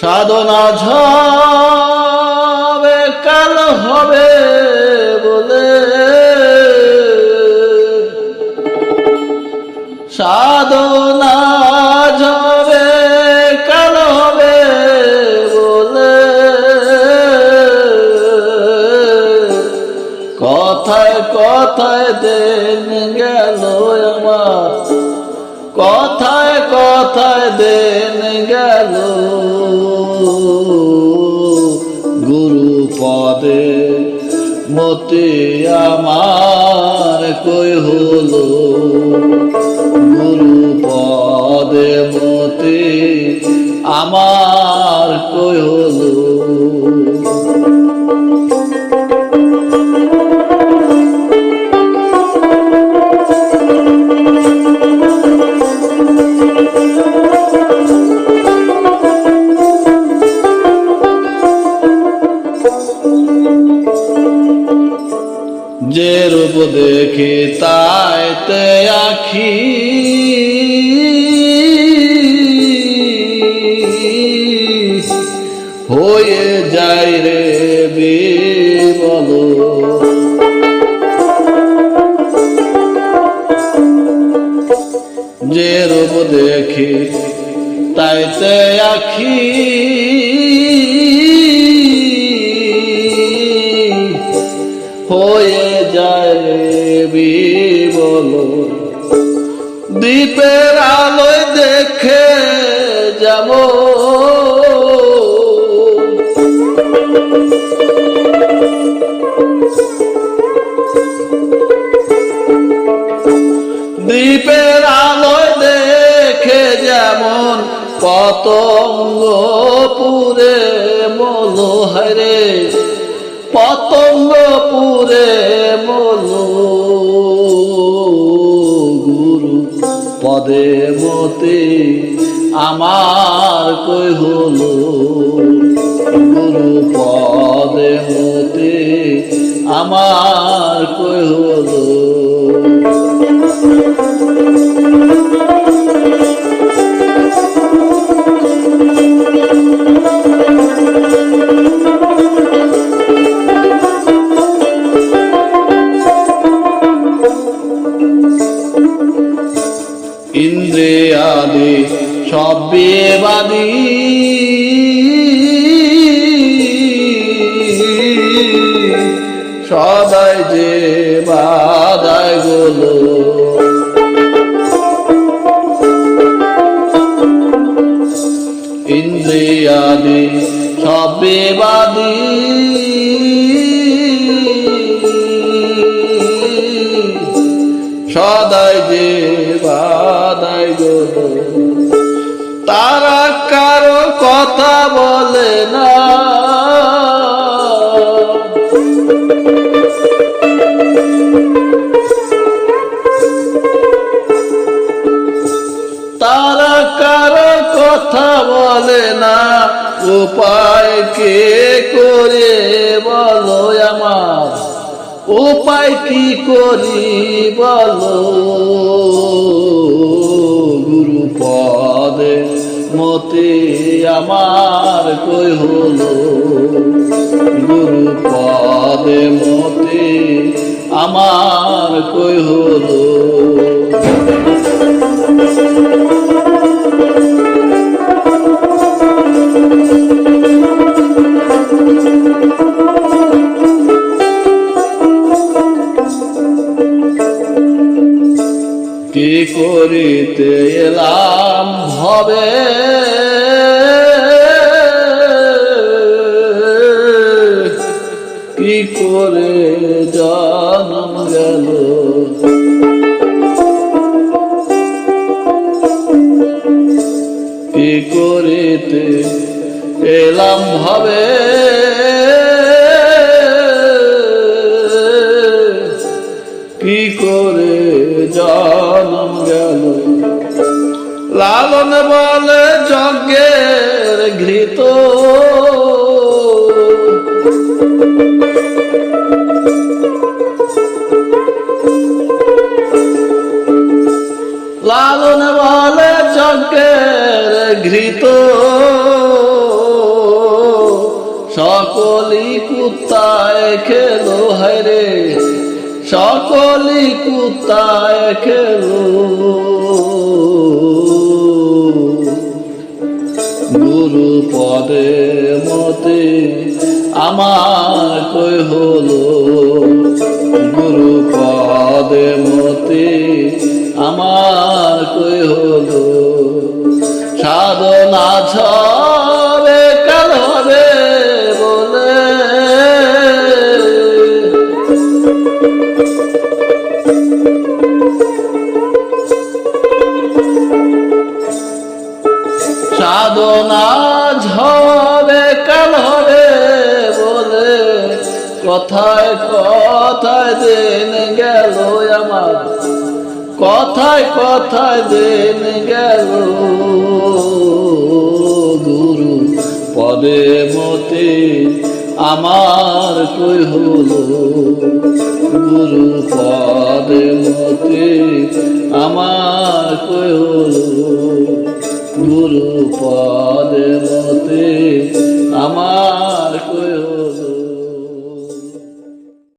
সাধনা ঝাবে কাল হবে বলে। সাধনা কথায় কথায় দিন গেল আমার কথায় কথায় দিন গেল। গুরু পদে মতে আমার কই হলো? গুরু পদে মতে আমার কই হলো? দেখি তাইতে আখি। হয়ে যায় রে বিবল যে রূপ দেখি তাইতে আখি। দ্বীপের আলোয় দেখে যাব। দ্বীপের আলোয় দেখে যেমন পতঙ্গ পুরে মল হরে পতঙ্গ পুরে মল পদে মতে আমার কই হলো? গুরু পদে মতে আমার কই হলো? সদাই যে বাদায়গুলো। ইন্দ্রিয়াদি সব বেবাদি সদাই যে বাদাই গো তারা কারও কথা বলে না। তারা কারও কথা বলে না। উপায় কে করে বলো আমার? উপায় কি করি বলো? মতে আমার কই হলো? গুরু পদে মতে আমার কই হলো? কি করিতে এলাম হবে? করে জন্ম গেল। কি করিতে এলাম হবে কি করে জন্ম গেল? লালন বলে যজ্ঞের ঘৃত ঘৃত সকলি কুত্তায় খেলো হায়রে সকলি কুত্তায় খেলো। গুরু পদে মতে আমার কই হলো? গুরু পদে মতে আমার কই হলো? ছবে কাল হবে বলে। সাধনা ঝবে কাল হবে বলে। কথায় কথায় দিন গেল আমার। কথায় কথায় দিন গেল পদে মতে আমার কই হলো? গুরু পদে মতে আমার কই হলো? গুরু পদে মতে আমার কই হলো?